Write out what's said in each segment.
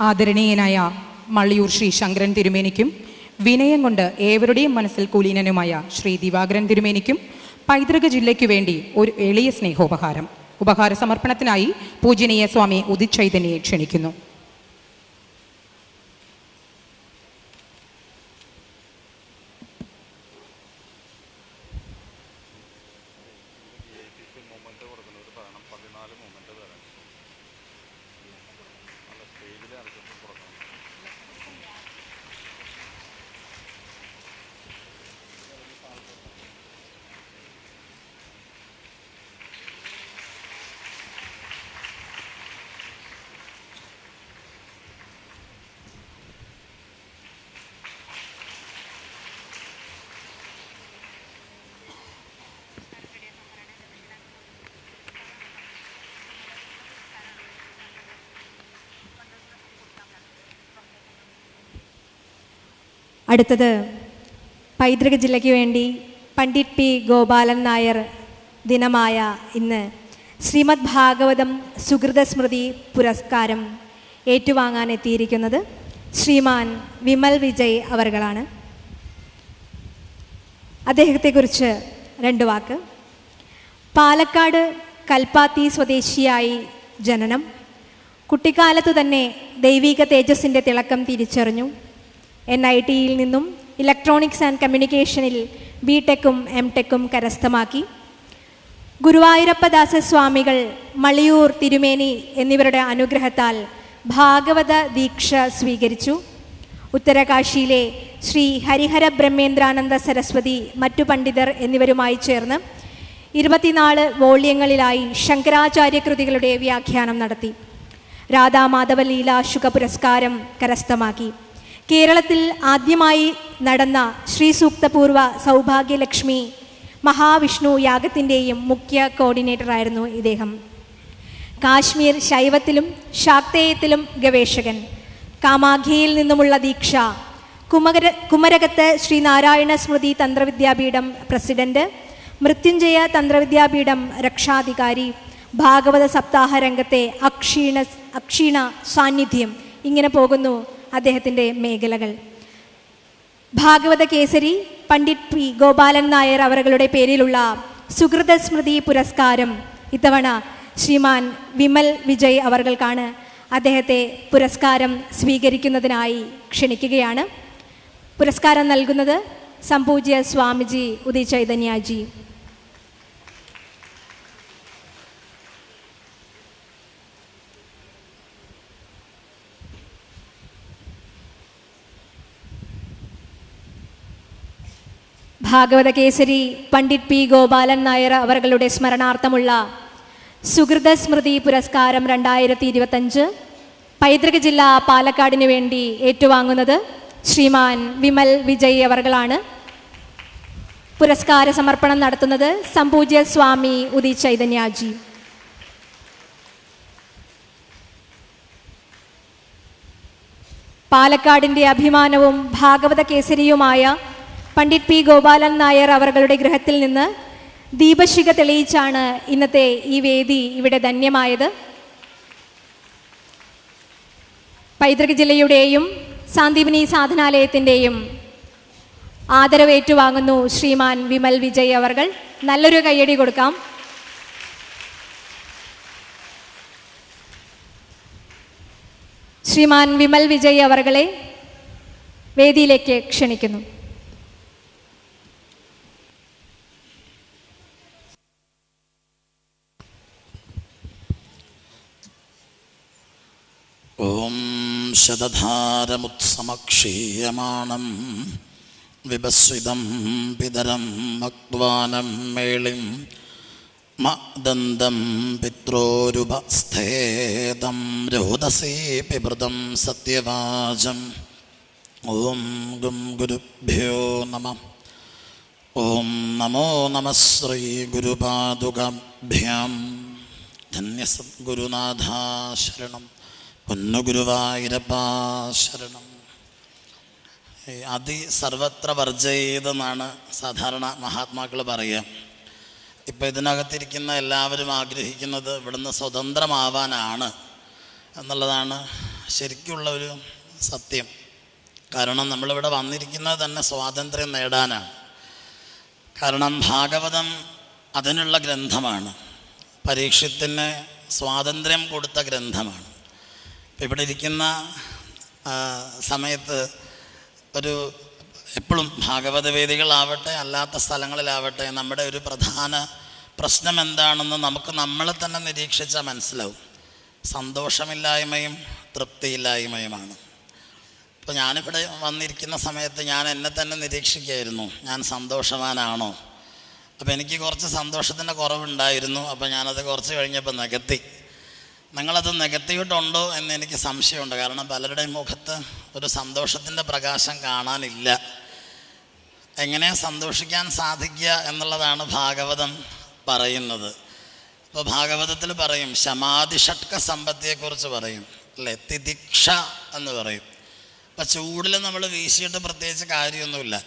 ആദരണീയനായ മള്ളിയൂർ ശ്രീ ശങ്കരൻ തിരുമേനിക്കും വിനയം കൊണ്ട് ഏവരുടെയും മനസ്സിൽ കുലീനനുമായ ശ്രീ ദിവാകരൻ തിരുമേനിക്കും പൈതൃക ജില്ലയ്ക്ക് വേണ്ടി ഒരു എളിയ സ്നേഹോപഹാരം. ഉപഹാര സമർപ്പണത്തിനായി പൂജനീയ സ്വാമി ഉദിച്ചൈതന്യെ ക്ഷണിക്കുന്നു. അടുത്തത് പൈതൃക ജില്ലയ്ക്ക് വേണ്ടി പണ്ഡിറ്റ് പി ഗോപാലൻ നായർ ദിനമായ ഇന്ന് ശ്രീമദ് ഭാഗവതം സുഹൃത സ്മൃതി പുരസ്കാരം ഏറ്റുവാങ്ങാൻ എത്തിയിരിക്കുന്നത് ശ്രീമാൻ വിമൽ വിജയ് അവർകളാണ്. അദ്ദേഹത്തെക്കുറിച്ച് രണ്ട് വാക്ക്. പാലക്കാട് കൽപ്പാത്തി സ്വദേശിയായി ജനനം. കുട്ടിക്കാലത്തു തന്നെ ദൈവിക തേജസ്സിന്റെ തിളക്കം തിരിച്ചറിഞ്ഞു. എൻ ഐ ടിയിൽ നിന്നും ഇലക്ട്രോണിക്സ് ആൻഡ് കമ്മ്യൂണിക്കേഷനിൽ ബി ടെക്കും എം ടെക്കും കരസ്ഥമാക്കി. ഗുരുവായൂരപ്പദാസ സ്വാമികൾ മളിയൂർ തിരുമേനി എന്നിവരുടെ അനുഗ്രഹത്താൽ ഭാഗവത ദീക്ഷ സ്വീകരിച്ചു. ഉത്തരകാശിയിലെ ശ്രീ ഹരിഹര ബ്രഹ്മേന്ദ്രാനന്ദ സരസ്വതി മറ്റു പണ്ഡിതർ എന്നിവരുമായി ചേർന്ന് ഇരുപത്തിനാല് വോള്യങ്ങളിലായി ശങ്കരാചാര്യ കൃതികളുടെ വ്യാഖ്യാനം നടത്തി. രാധാമാധവ ലീലാശുഖ പുരസ്കാരം കരസ്ഥമാക്കി. കേരളത്തിൽ ആദ്യമായി നടന്ന ശ്രീ സൂക്തപൂർവ സൗഭാഗ്യലക്ഷ്മി മഹാവിഷ്ണു യാഗത്തിന്റെയും മുഖ്യ കോർഡിനേറ്ററായിരുന്നു ഇദ്ദേഹം. കാശ്മീർ ശൈവത്തിലും ശാക്തേയത്തിലും ഗവേഷകൻ. കാമാഖിയിൽ നിന്നുമുള്ള ദീക്ഷ. കുമര കുമരകത്ത് ശ്രീനാരായണ സ്മൃതി തന്ത്രവിദ്യാപീഠം പ്രസിഡന്റ്. മൃത്യുഞ്ജയ തന്ത്രവിദ്യാപീഠം രക്ഷാധികാരി. ഭാഗവത സപ്താഹ രംഗത്തെ അക്ഷീണ അക്ഷീണ സാന്നിധ്യം. ഇങ്ങനെ പോകുന്നു. അദ്ദേഹത്തിന്റെ മേഖലകൾ. ഭാഗവത കേസരി പണ്ഡിറ്റ് പി. ഗോപാലൻ നായർ അവരുടെ പേരിലുള്ള സുഹൃത സ്മൃതി പുരസ്കാരം ഇത്തവണ ശ്രീമാൻ വിമൽ വിജയ് അവർകൾക്കാണ് അദ്ദേഹത്തെ പുരസ്കാരം സ്വീകരിക്കുന്നതിനായി ക്ഷണിക്കുകയാണ്. പുരസ്കാരം നൽകുന്നത് സംപൂജ്യ സ്വാമിജി ഉദയ ചൈതന്യാജി ഭാഗവത കേസരി പണ്ഡിറ്റ് പി ഗോപാലൻ നായർ അവരുടെ സ്മരണാർത്ഥമുള്ള സുഹൃത സ്മൃതി പുരസ്കാരം രണ്ടായിരത്തി ഇരുപത്തഞ്ച് പൈതൃക ജില്ല പാലക്കാടിനു വേണ്ടി ഏറ്റുവാങ്ങുന്നത് ശ്രീമാൻ വിമൽ വിജയ് അവർകളാണ്. പുരസ്കാര സമർപ്പണം നടത്തുന്നത് സംപൂജ്യ സ്വാമി ഉദി ചൈതന്യാജി. പാലക്കാടിന്റെ അഭിമാനവും ഭാഗവത കേസരിയുമായ പണ്ഡിറ്റ് പി ഗോപാലൻ നായർ അവരുടെ ഗൃഹത്തിൽ നിന്ന് ദീപശിഖ തെളിയിച്ചാണ് ഇന്നത്തെ ഈ വേദി ഇവിടെ ധന്യമായത്. പൈതൃക ജില്ലയുടെയും സാന്ദീപനി സാധനാലയത്തിന്റെയും ആദരവേറ്റുവാങ്ങുന്നു ശ്രീമാൻ വിമൽ വിജയ് അവർകൾ. നല്ലൊരു കയ്യടി കൊടുക്കാം. ശ്രീമാൻ വിമൽ വിജയ് അവർകളെ വേദിയിലേക്ക് ക്ഷണിക്കുന്നു. ഓം ശതധാരമുത്സമക്ഷീയമാണം വിഭസ്വിതം പിതരം മക്വാനം മേളിം മദന്തം പിത്രോരുപസ്ഥേതം രോദസേ പിഭൃതം സത്യവാചം. ഓം ഗും ഗുരുഭ്യോ നമ. ഓം നമോ നമ ശ്രീ ഗുരുപാദുകാഭ്യാം. ധന്യസദ്ഗുരുനാഥാശരണം. പൊന്നുഗുരുവായൂരപ്പാ ശരണം. ഈ അതി സർവത്ര വർജയിതെന്നാണ് സാധാരണ മഹാത്മാക്കൾ പറയുക. ഇപ്പം ഇതിനകത്തിരിക്കുന്ന എല്ലാവരും ആഗ്രഹിക്കുന്നത് ഇവിടുന്ന് സ്വതന്ത്രമാവാനാണ് എന്നുള്ളതാണ് ശരിക്കുള്ള ഒരു സത്യം. കാരണം നമ്മളിവിടെ വന്നിരിക്കുന്നത് തന്നെ സ്വാതന്ത്ര്യം നേടാനാണ്. കാരണം ഭാഗവതം അതിനുള്ള ഗ്രന്ഥമാണ്. പരീക്ഷത്തിന് സ്വാതന്ത്ര്യം കൊടുത്ത ഗ്രന്ഥമാണ്. ഇവിടെ ഇരിക്കുന്ന സമയത്ത് ഒരു എപ്പോഴും ഭാഗവത വേദികളാവട്ടെ അല്ലാത്ത സ്ഥലങ്ങളിലാവട്ടെ നമ്മുടെ ഒരു പ്രധാന പ്രശ്നം എന്താണെന്ന് നമുക്ക് നമ്മളെ തന്നെ നിരീക്ഷിച്ചാൽ മനസ്സിലാവും. സന്തോഷമില്ലായ്മയും തൃപ്തിയില്ലായ്മയുമാണ്. ഇപ്പോൾ ഞാനിവിടെ വന്നിരിക്കുന്ന സമയത്ത് ഞാൻ എന്നെ തന്നെ നിരീക്ഷിക്കുകയായിരുന്നു. ഞാൻ സന്തോഷവാനാണോ? അപ്പോൾ എനിക്ക് കുറച്ച് സന്തോഷത്തിന്റെ കുറവുണ്ടായിരുന്നു. അപ്പോൾ ഞാനത് കുറച്ച് കഴിഞ്ഞപ്പോൾ നികത്തി. നിങ്ങളത് നികത്തിയിട്ടുണ്ടോ എന്ന് എനിക്ക് സംശയമുണ്ട്. കാരണം പലരുടെയും മുഖത്ത് ഒരു സന്തോഷത്തിന്റെ പ്രകാശം കാണാനില്ല. എങ്ങനെ സന്തോഷിക്കാൻ സാധിക്കുക എന്നുള്ളതാണ് ഭാഗവതം പറയുന്നത്. ഇപ്പോൾ ഭാഗവതത്തിൽ പറയും ശമാതിഷട്ക സമ്പത്തിയെക്കുറിച്ച് പറയും. അല്ലേ? തിദിക്ഷ എന്ന് പറയും. അപ്പം ചൂടിൽ നമ്മൾ വീശിയിട്ട് പ്രത്യേകിച്ച് കാര്യമൊന്നുമില്ല.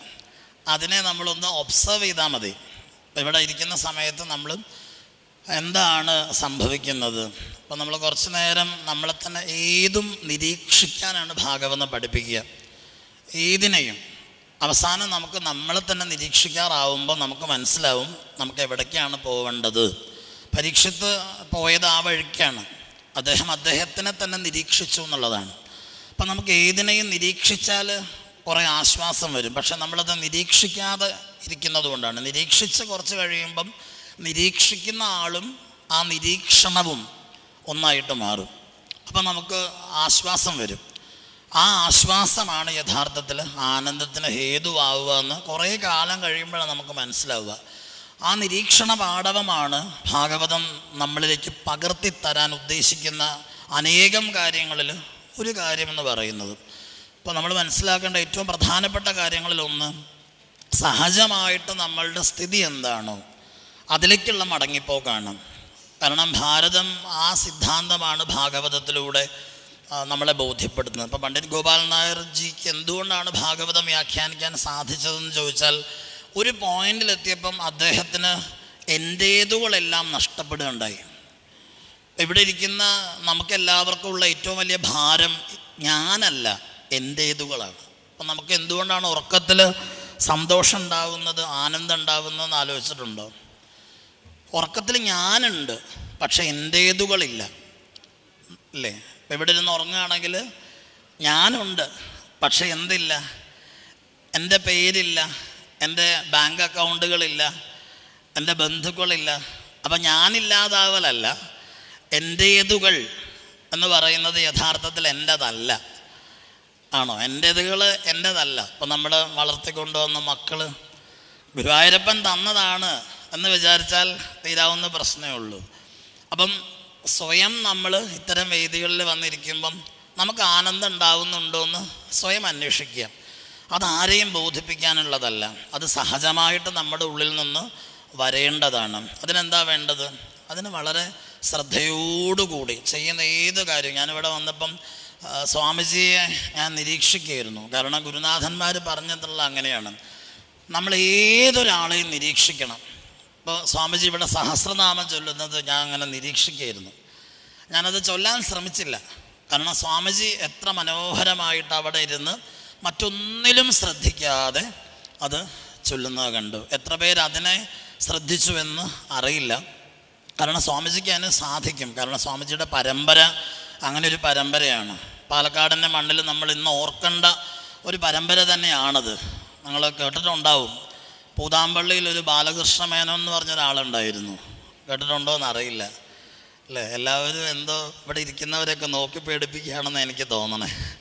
അതിനെ നമ്മളൊന്ന് ഒബ്സർവ് ചെയ്താൽ മതി. ഇവിടെ ഇരിക്കുന്ന സമയത്ത് നമ്മൾ എന്താണ് സംഭവിക്കുന്നത്? അപ്പോൾ നമ്മൾ കുറച്ച് നേരം നമ്മളെ തന്നെ ഏതും നിരീക്ഷിക്കാനാണ് ഭാഗവതം പഠിപ്പിക്കുക. ഏതിനെയും. അവസാനം നമുക്ക് നമ്മളെ തന്നെ നിരീക്ഷിക്കാറാവുമ്പോൾ നമുക്ക് മനസ്സിലാവും നമുക്ക് എവിടേക്കാണ് പോവേണ്ടത്. പരീക്ഷത്ത് പോയത് ആ വഴിക്കാണ്. അദ്ദേഹം അദ്ദേഹത്തിനെ തന്നെ നിരീക്ഷിച്ചു എന്നുള്ളതാണ്. അപ്പം നമുക്ക് ഏതിനെയും നിരീക്ഷിച്ചാൽ കുറേ ആശ്വാസം വരും. പക്ഷെ നമ്മളത് നിരീക്ഷിക്കാതെ ഇരിക്കുന്നത് കൊണ്ടാണ് നിരീക്ഷിച്ച് കുറച്ച് കഴിയുമ്പം നിരീക്ഷിക്കുന്ന ആളും ആ നിരീക്ഷണവും ഒന്നായിട്ട് മാറും. അപ്പം നമുക്ക് ആശ്വാസം വരും. ആ ആശ്വാസമാണ് യഥാർത്ഥത്തിൽ ആനന്ദത്തിന് ഹേതുവാവുക എന്ന് കുറേ കാലം കഴിയുമ്പോഴാണ് നമുക്ക് മനസ്സിലാവുക. ആ നിരീക്ഷണ പാഠവമാണ് ഭാഗവതം നമ്മളിലേക്ക് പകർത്തി തരാൻ ഉദ്ദേശിക്കുന്ന അനേകം കാര്യങ്ങളിൽ ഒരു കാര്യമെന്ന് പറയുന്നത്. ഇപ്പോൾ നമ്മൾ മനസ്സിലാക്കേണ്ട ഏറ്റവും പ്രധാനപ്പെട്ട കാര്യങ്ങളിലൊന്ന് സഹജമായിട്ട് നമ്മളുടെ സ്ഥിതി എന്താണോ? അതിലേക്കുള്ള മടങ്ങിപ്പോക്കാണ് കാരണം ഭാരതം ആ സിദ്ധാന്തമാണ് ഭാഗവതത്തിലൂടെ നമ്മളെ ബോധ്യപ്പെടുത്തുന്നത്. അപ്പോൾ പണ്ഡിറ്റ് ഗോപാൽ നായർജിക്ക് എന്തുകൊണ്ടാണ് ഭാഗവതം വ്യാഖ്യാനിക്കാൻ സാധിച്ചതെന്ന് ചോദിച്ചാൽ ഒരു പോയിന്റിലെത്തിയപ്പം അദ്ദേഹത്തിന് എന്റേതുകളെല്ലാം നഷ്ടപ്പെടുകയുണ്ടായി. ഇവിടെ ഇരിക്കുന്ന നമുക്കെല്ലാവർക്കും ഉള്ള ഏറ്റവും വലിയ ഭാരം ഞാനല്ല എന്റേതുകളാണ് അപ്പം നമുക്ക് എന്തുകൊണ്ടാണ് ഉറക്കത്തിൽ സന്തോഷം ഉണ്ടാകുന്നത് ആനന്ദം ഉണ്ടാകുന്നതെന്ന് ആലോചിച്ചിട്ടുണ്ടോ? ഉറക്കത്തിൽ ഞാനുണ്ട് പക്ഷെ എന്റേതുകളില്ല അല്ലേ? ഇവിടെ ഇരുന്ന് ഉറങ്ങുകയാണെങ്കിൽ ഞാനുണ്ട് പക്ഷെ എന്തില്ല? എന്റെ പേരില്ല എന്റെ ബാങ്ക് അക്കൗണ്ടുകളില്ല എന്റെ ബന്ധുക്കളില്ല. അപ്പം ഞാനില്ലാതാവലല്ല എന്റേതുകൾ എന്ന് പറയുന്നത് യഥാർത്ഥത്തിൽ എന്റെതല്ല. ആണോ? എന്റേതുകൾ എന്റെതല്ല. ഇപ്പം നമ്മൾ വളർത്തിക്കൊണ്ടുവന്ന മക്കൾ ഗുരുവായൂരപ്പൻ തന്നതാണ് എന്ന് വിചാരിച്ചാൽ തീരാവുന്ന പ്രശ്നമേ ഉള്ളൂ. അപ്പം സ്വയം നമ്മൾ ഇത്തരം വേദികളിൽ വന്നിരിക്കുമ്പം നമുക്ക് ആനന്ദം ഉണ്ടാവുന്നുണ്ടോ എന്ന് സ്വയം അന്വേഷിക്കുക. അതാരെയും ബോധിപ്പിക്കാനുള്ളതല്ല. അത് സഹജമായിട്ട് നമ്മുടെ ഉള്ളിൽ നിന്ന് വരേണ്ടതാണ്. അതിനെന്താ വേണ്ടത്? അതിന് വളരെ ശ്രദ്ധയോടുകൂടി ചെയ്യുന്ന ഏത് കാര്യവും ഞാനിവിടെ വന്നപ്പം സ്വാമിജിയെ ഞാൻ നിരീക്ഷിക്കുകയായിരുന്നു. കാരണം ഗുരുനാഥന്മാർ പറഞ്ഞിട്ടുള്ള അങ്ങനെയാണ്. നമ്മൾ ഏതൊരാളെയും നിരീക്ഷിക്കണം. ഇപ്പോൾ സ്വാമിജി ഇവിടെ സഹസ്രനാമം ചൊല്ലുന്നത് ഞാൻ അങ്ങനെ നിരീക്ഷിക്കുകയായിരുന്നു. ഞാനത് ചൊല്ലാൻ ശ്രമിച്ചില്ല. കാരണം സ്വാമിജി എത്ര മനോഹരമായിട്ട് അവിടെ ഇരുന്ന് മറ്റൊന്നിലും ശ്രദ്ധിക്കാതെ അത് ചൊല്ലുന്നത് കണ്ടു. എത്ര പേര് അതിനെ ശ്രദ്ധിച്ചുവെന്ന് അറിയില്ല. കാരണം സ്വാമിജിക്ക് അതിന് സാധിക്കും. കാരണം സ്വാമിജിയുടെ പരമ്പര അങ്ങനെ ഒരു പരമ്പരയാണ്. പാലക്കാടിന്റെ മണ്ണിൽ നമ്മൾ ഇന്ന് ഓർക്കേണ്ട ഒരു പരമ്പര തന്നെയാണത്. നിങ്ങൾ കേട്ടിട്ടുണ്ടാവും. പൂതാമ്പള്ളിയിൽ ഒരു ബാലകൃഷ്ണ മേനോൻ എന്ന് പറഞ്ഞ ഒരാളുണ്ടായിരുന്നു. കേട്ടിട്ടുണ്ടോ എന്നറിയില്ല അല്ലേ? എല്ലാവരും എന്തോ ഇവിടെ ഇരിക്കുന്നവരെയൊക്കെ നോക്കി പേടിപ്പിക്കുകയാണെന്ന് എനിക്ക് തോന്നണേ.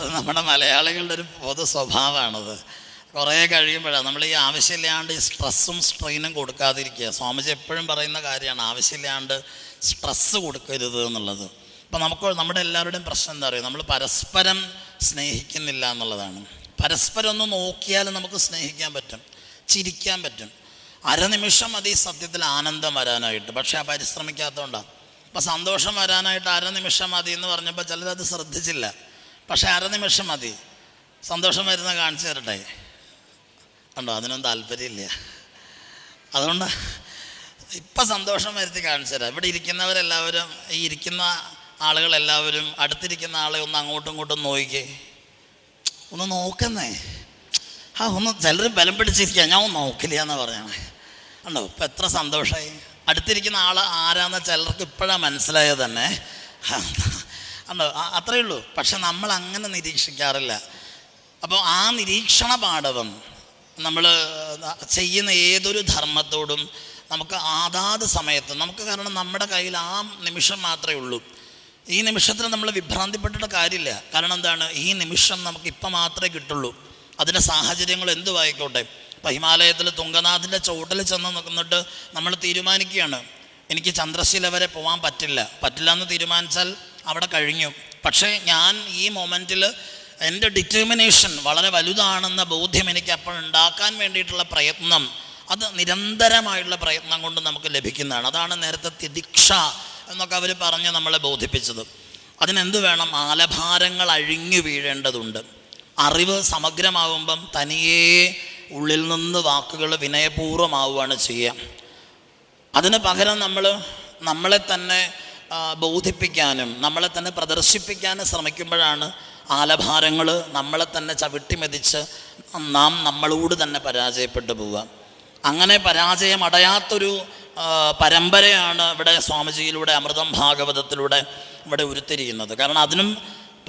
അത് നമ്മുടെ മലയാളികളുടെ ഒരു പൊതു സ്വഭാവമാണത്. കുറേ കഴിയുമ്പോഴാണ്. നമ്മൾ ഈ ആവശ്യമില്ലാണ്ട് ഈ സ്ട്രെസ്സും സ്ട്രെയിനും കൊടുക്കാതിരിക്കുക. സ്വാമിജി എപ്പോഴും പറയുന്ന കാര്യമാണ് ആവശ്യമില്ലാണ്ട് സ്ട്രെസ്സ് കൊടുക്കരുത് എന്നുള്ളത്. അപ്പോൾ നമുക്ക് നമ്മുടെ എല്ലാവരുടെയും പ്രശ്നം എന്താ പറയുക നമ്മൾ പരസ്പരം സ്നേഹിക്കുന്നില്ല എന്നുള്ളതാണ്. പരസ്പരം ഒന്ന് നോക്കിയാൽ നമുക്ക് സ്നേഹിക്കാൻ പറ്റും. ചിരിക്കാൻ പറ്റും. അരനിമിഷം മതി സത്യത്തിൽ ആനന്ദം വരാനായിട്ട് പക്ഷേ ആ പരിശ്രമിക്കാത്തതുകൊണ്ടാണ് അപ്പോൾ സന്തോഷം വരാനായിട്ട് അരനിമിഷം മതി എന്ന് പറഞ്ഞപ്പോൾ ചിലരത് ശ്രദ്ധിച്ചില്ല. പക്ഷെ അരനിമിഷം മതി. സന്തോഷം വരുന്ന കാണിച്ചു തരട്ടെ. ഉണ്ടോ അതിനൊന്നും താല്പര്യമില്ല. അതുകൊണ്ട് ഇപ്പം സന്തോഷം വരുത്തി കാണിച്ചു തരാം. ഇവിടെ ഇരിക്കുന്നവരെല്ലാവരും ഈ ഇരിക്കുന്ന ആളുകളെല്ലാവരും അടുത്തിരിക്കുന്ന ആളെ ഒന്ന് അങ്ങോട്ടും ഇങ്ങോട്ടും നോക്കിക്കേ ഒന്ന് നോക്കുന്നേ. ആ ഒന്ന് ചിലർ ബലം പിടിച്ചിരിക്കുക ഞാൻ ഒന്ന് നോക്കില്ല എന്ന് പറയണേ. ഉണ്ടോ ഇപ്പം എത്ര സന്തോഷമായി അടുത്തിരിക്കുന്ന ആൾ ആരാന്ന് ചിലർക്ക് ഇപ്പോഴാണ് മനസ്സിലായത് തന്നെ. ഉണ്ടോ അത്രയേ ഉള്ളൂ. പക്ഷെ നമ്മൾ അങ്ങനെ നിരീക്ഷിക്കാറില്ല. അപ്പോൾ ആ നിരീക്ഷണ പാഠവം നമ്മൾ ചെയ്യുന്ന ഏതൊരു ധർമ്മത്തോടും നമുക്ക് ആതാത് സമയത്ത് നമുക്ക് കാരണം നമ്മുടെ കയ്യിൽ ആ നിമിഷം മാത്രമേ ഉള്ളൂ. ഈ നിമിഷത്തിൽ നമ്മൾ വിഭ്രാന്തിപ്പെട്ടിട്ട് കാര്യമില്ല. കാരണം എന്താണ്? ഈ നിമിഷം നമുക്ക് ഇപ്പം മാത്രമേ കിട്ടുള്ളൂ. അതിന്റെ സാഹചര്യങ്ങൾ എന്തുമായിക്കോട്ടെ ഇപ്പം ഹിമാലയത്തിൽ തുങ്കനാഥിന്റെ ചുവട്ടിൽ ചെന്ന് നിന്നിട്ട് നമ്മൾ തീരുമാനിക്കുകയാണ്. എനിക്ക് ചന്ദ്രശില വരെ പോകാൻ പറ്റില്ല. പറ്റില്ല എന്ന് തീരുമാനിച്ചാൽ അവിടെ കഴിഞ്ഞു. പക്ഷേ ഞാൻ ഈ മൊമെന്റിൽ എന്റെ ഡിറ്റർമിനേഷൻ വളരെ വലുതാണെന്ന ബോധ്യം എനിക്ക് അപ്പോൾ ഉണ്ടാക്കാൻ വേണ്ടിയിട്ടുള്ള പ്രയത്നം അത് നിരന്തരമായിട്ടുള്ള പ്രയത്നം കൊണ്ട് നമുക്ക് ലഭിക്കുന്നതാണ്. അതാണ് നേരത്തെ തിദിക്ഷ എന്നൊക്കെ അവർ പറഞ്ഞ് നമ്മളെ ബോധിപ്പിച്ചത്. അതിനെന്ത് വേണം? ആലഭാരങ്ങൾ അഴിഞ്ഞു വീഴേണ്ടതുണ്ട്. അറിവ് സമഗ്രമാവുമ്പം തനിയേ ഉള്ളിൽ നിന്ന് വാക്കുകൾ വിനയപൂർവമാവുകയാണ് ചെയ്യുക. അതിന് പകരം നമ്മൾ നമ്മളെ തന്നെ ബോധിപ്പിക്കാനും നമ്മളെ തന്നെ പ്രദർശിപ്പിക്കാനും ശ്രമിക്കുമ്പോഴാണ് ആലഭാരങ്ങൾ നമ്മളെ തന്നെ ചവിട്ടിമെതിച്ച് നാം നമ്മളോട് തന്നെ പരാജയപ്പെട്ടു പോവുക. അങ്ങനെ പരാജയം അടയാത്തൊരു പരമ്പരയാണ് ഇവിടെ സ്വാമിജിയിലൂടെ അമൃതം ഭാഗവതത്തിലൂടെ ഇവിടെ ഉരുത്തിരിക്കുന്നത് കാരണം അതിനും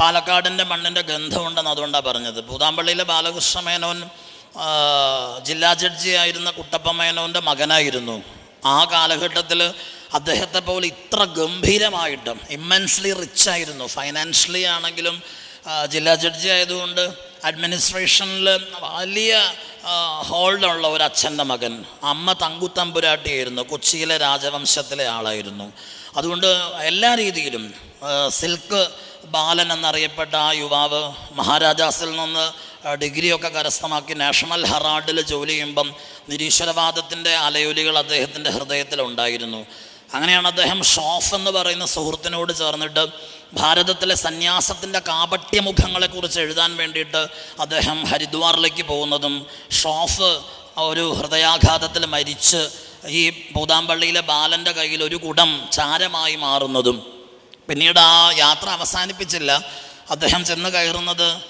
പാലക്കാടിന്റെ മണ്ണിന്റെ ഗന്ധമുണ്ടെന്ന് അതുകൊണ്ടാണ് പറഞ്ഞത്. പൂതാമ്പള്ളിയിലെ ബാലകൃഷ്ണ മേനോൻ ജില്ലാ ജഡ്ജിയായിരുന്ന കുട്ടപ്പ മേനോന്റെ മകനായിരുന്നു. ആ കാലഘട്ടത്തിൽ അദ്ദേഹത്തെ പോലെ ഇത്ര ഗംഭീരമായിട്ടും ഇമ്മൻസ്ലി റിച്ച് ആയിരുന്നു. ഫൈനാൻഷ്യലി ആണെങ്കിലും ജില്ലാ ജഡ്ജി ആയതുകൊണ്ട് അഡ്മിനിസ്ട്രേഷനിൽ വലിയ ഹോൾഡുള്ള ഒരു അച്ഛന്റെ മകൻ. അമ്മ തങ്കുത്തമ്പുരാട്ടിയായിരുന്നു. കൊച്ചിയിലെ രാജവംശത്തിലെ ആളായിരുന്നു. അതുകൊണ്ട് എല്ലാ രീതിയിലും സിൽക്ക് ബാലൻ എന്നറിയപ്പെട്ട ആ യുവാവ് മഹാരാജാസിൽ നിന്ന് ഡിഗ്രിയൊക്കെ കരസ്ഥമാക്കി നാഷണൽ ഹെറാൾഡിൽ ജോലി ചെയ്യുമ്പം നിരീശ്വരവാദത്തിന്റെ അലയൊലികൾ അദ്ദേഹത്തിന്റെ ഹൃദയത്തിലുണ്ടായിരുന്നു അങ്ങനെയാണ് അദ്ദേഹം ഷോഫ് എന്ന് പറയുന്ന സുഹൃത്തിനോട് ചേർന്നിട്ട് ഭാരതത്തിലെ സന്യാസത്തിന്റെ കാപട്യമുഖങ്ങളെക്കുറിച്ച് എഴുതാൻ വേണ്ടിയിട്ട് അദ്ദേഹം ഹരിദ്വാറിലേക്ക് പോകുന്നതും ഷോഫ് ഒരു ഹൃദയാഘാതത്തിൽ മരിച്ച് ഈ പൂതാമ്പള്ളിയിലെ ബാലന്റെ കയ്യിൽ ഒരു കുടം ചാരമായി മാറുന്നതും പിന്നീട് ആ യാത്ര അവസാനിപ്പിച്ചില്ല. അദ്ദേഹം ചെന്ന് കയറുന്നത്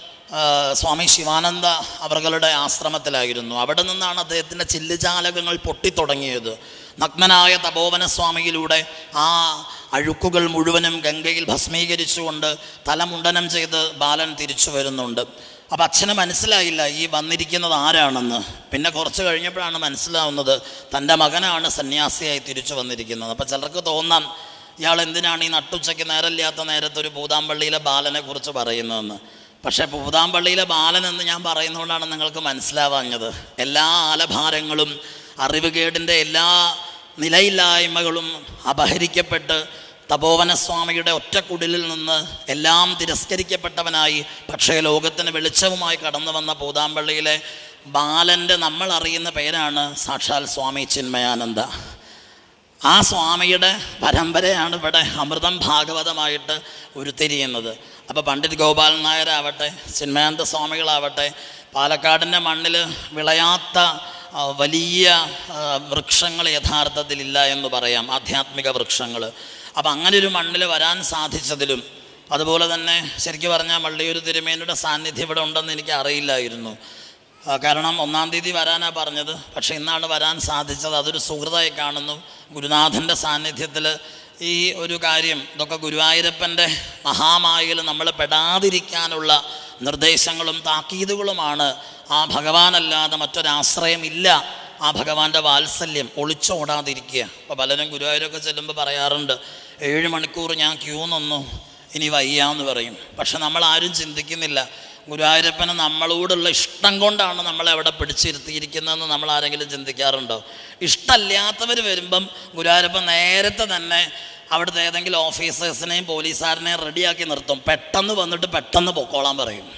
സ്വാമി ശിവാനന്ദ അവർകളുടെ ആശ്രമത്തിലായിരുന്നു. അവിടെ നിന്നാണ് അദ്ദേഹത്തിന്റെ ചില്ലുചാലകങ്ങൾ പൊട്ടിത്തുടങ്ങിയത്. നഗ്നനായ തപോവന സ്വാമിയിലൂടെ ആ അഴുക്കുകൾ മുഴുവനും ഗംഗയിൽ ഭസ്മീകരിച്ചുകൊണ്ട് തലമുണ്ടനം ചെയ്ത് ബാലൻ തിരിച്ചു വരുന്നുണ്ട്. അപ്പം അച്ഛന് മനസ്സിലായില്ല ഈ വന്നിരിക്കുന്നത് ആരാണെന്ന്. പിന്നെ കുറച്ച് കഴിഞ്ഞപ്പോഴാണ് മനസ്സിലാവുന്നത് തന്റെ മകനാണ് സന്യാസിയായി തിരിച്ചു വന്നിരിക്കുന്നത്. അപ്പം ചിലർക്ക് തോന്നാം ഇയാൾ എന്തിനാണ് ഈ നട്ടുച്ചയ്ക്ക് നേരമില്ലാത്ത നേരത്ത് ഒരു ഭൂതാമ്പള്ളിയിലെ ബാലനെ കുറിച്ച് പറയുന്നതെന്ന്? പക്ഷേ ഭൂതാമ്പള്ളിയിലെ ബാലൻ എന്ന് ഞാൻ പറയുന്നതുകൊണ്ടാണ് നിങ്ങൾക്ക് മനസ്സിലാവാഞ്ഞത്. എല്ലാ ആലഭാരങ്ങളും അറിവുകേടിന്റെ എല്ലാ നിലയില്ലായ്മകളും അപഹരിക്കപ്പെട്ട് തപോവനസ്വാമിയുടെ ഒറ്റക്കുടിലിൽ നിന്ന് എല്ലാം തിരസ്കരിക്കപ്പെട്ടവനായി പക്ഷേ ലോകത്തിന് വെളിച്ചവുമായി കടന്നു വന്ന പൂതാമ്പള്ളിയിലെ ബാലന്റെ നമ്മൾ അറിയുന്ന പേരാണ് സാക്ഷാൽ സ്വാമി ചിന്മയാനന്ദ. ആ സ്വാമിയുടെ പരമ്പരയാണ് ഇവിടെ അമൃതം ഭാഗവതമായിട്ട് ഉരുത്തിരിയുന്നത്. അപ്പോൾ പണ്ഡിറ്റ് ഗോപാലൻ നായരാവട്ടെ ചിന്മയാനന്ദ സ്വാമികളാവട്ടെ പാലക്കാടിന്റെ മണ്ണിൽ വിളയാത്ത വലിയ വൃക്ഷങ്ങൾ യഥാർത്ഥത്തിലില്ല എന്ന് പറയാം ആധ്യാത്മിക വൃക്ഷങ്ങൾ. അപ്പോൾ അങ്ങനെ ഒരു മണ്ണിൽ വരാൻ സാധിച്ചതിലും അതുപോലെ തന്നെ ശരിക്കും പറഞ്ഞാൽ വള്ളിയൂർ തിരുമേനിയുടെ സാന്നിധ്യം ഇവിടെ ഉണ്ടെന്ന് എനിക്ക് അറിയില്ലായിരുന്നു കാരണം ഒന്നാം തീയതി വരാനാണ് പറഞ്ഞത്. പക്ഷേ ഇന്നാണ് വരാൻ സാധിച്ചത്. അതൊരു സുഹൃതായി കാണുന്നു. ഗുരുനാഥന്റെ സാന്നിധ്യത്തിൽ ഈ ഒരു കാര്യം ഇതൊക്കെ ഗുരുവായൂരപ്പന്റെ മഹാമായയിൽ നമ്മൾ പെടാതിരിക്കാനുള്ള നിർദ്ദേശങ്ങളും താക്കീതുകളുമാണ്. ആ ഭഗവാനല്ലാതെ മറ്റൊരാശ്രയമില്ല ആ ഭഗവാന്റെ വാത്സല്യം ഒളിച്ചോടാതിരിക്കുക. അപ്പോൾ പലരും ഗുരുവായൂരൊക്കെ ചെല്ലുമ്പോൾ പറയാറുണ്ട് ഏഴ് മണിക്കൂർ ഞാൻ ക്യൂ നിന്നു. ഇനി വയ്യാന്ന് പറയും. പക്ഷെ നമ്മൾ ആരും ചിന്തിക്കുന്നില്ല. ഗുരുവായൂരപ്പന് നമ്മളോടുള്ള ഇഷ്ടം കൊണ്ടാണ് നമ്മളെ അവിടെ പിടിച്ചിരുത്തിയിരിക്കുന്നതെന്ന് നമ്മൾ ആരെങ്കിലും ചിന്തിക്കാറുണ്ടോ? ഇഷ്ടമല്ലാത്തവർ വരുമ്പം ഗുരുവായൂരപ്പൻ നേരത്തെ തന്നെ അവിടുത്തെ ഏതെങ്കിലും ഓഫീസേഴ്സിനെയും പോലീസുകാരനെയും റെഡിയാക്കി നിർത്തും. പെട്ടെന്ന് വന്നിട്ട് പെട്ടെന്ന് പൊക്കോളാൻ പറയും.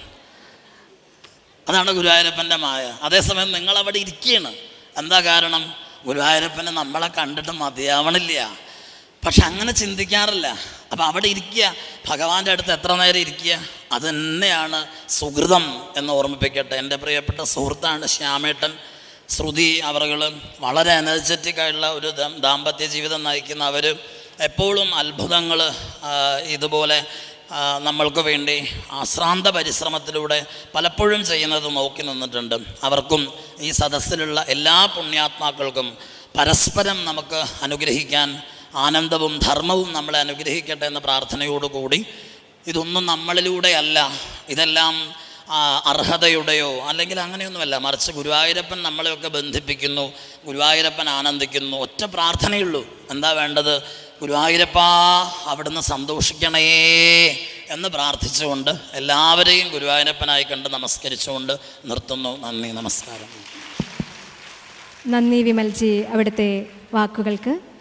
അതാണ് ഗുരുവായൂരപ്പന്റെ മായ. അതേസമയം നിങ്ങൾ അവിടെ ഇരിക്കുകയാണ് എന്താ കാരണം? ഗുരുവായൂരപ്പനെ നമ്മളെ കണ്ടിട്ട് മതിയാവണില്ല. പക്ഷെ അങ്ങനെ ചിന്തിക്കാറില്ല. അപ്പം അവിടെ ഇരിക്കുക. ഭഗവാന്റെ അടുത്ത് എത്ര നേരം ഇരിക്കുക? അത് തന്നെയാണ് സുഹൃതം എന്ന് ഓർമ്മിപ്പിക്കട്ടെ. എന്റെ പ്രിയപ്പെട്ട സുഹൃത്താണ് ശ്യാമേട്ടൻ. ശ്രുതി അവറുകൾ വളരെ എനർജറ്റിക് ആയിട്ടുള്ള ഒരു ദാമ്പത്യ ജീവിതം നയിക്കുന്ന അവർ എപ്പോഴും അത്ഭുതങ്ങൾ ഇതുപോലെ നമ്മൾക്ക് വേണ്ടി ആശ്രാന്ത പരിശ്രമത്തിലൂടെ പലപ്പോഴും ചെയ്യുന്നത് നോക്കി നിന്നിട്ടുണ്ട്. അവർക്കും ഈ സദസ്സിലുള്ള എല്ലാ പുണ്യാത്മാക്കൾക്കും പരസ്പരം നമുക്ക് അനുഗ്രഹിക്കാൻ ആനന്ദവും ധർമ്മവും നമ്മളെ അനുഗ്രഹിക്കട്ടെ എന്ന പ്രാർത്ഥനയോടുകൂടി ഇതൊന്നും നമ്മളിലൂടെയല്ല. ഇതെല്ലാം അർഹതയുടെയോ അല്ലെങ്കിൽ അങ്ങനെയൊന്നുമല്ല. മറിച്ച് ഗുരുവായൂരപ്പൻ നമ്മളെയൊക്കെ ബന്ധിപ്പിക്കുന്നു ഗുരുവായൂരപ്പൻ ആനന്ദിക്കുന്നു. ഒറ്റ പ്രാർത്ഥനയുള്ളൂ. എന്താ വേണ്ടത്? ഗുരുവായൂരപ്പ അവിടുന്ന് സന്തോഷിക്കണേ എന്ന് പ്രാർത്ഥിച്ചുകൊണ്ട് എല്ലാവരെയും ഗുരുവായൂരപ്പനായി കണ്ട് നമസ്കരിച്ചുകൊണ്ട് നിർത്തുന്നു. നന്ദി നമസ്കാരം. നന്ദി വിമൽജി അവിടുത്തെ വാക്കുകൾക്ക്.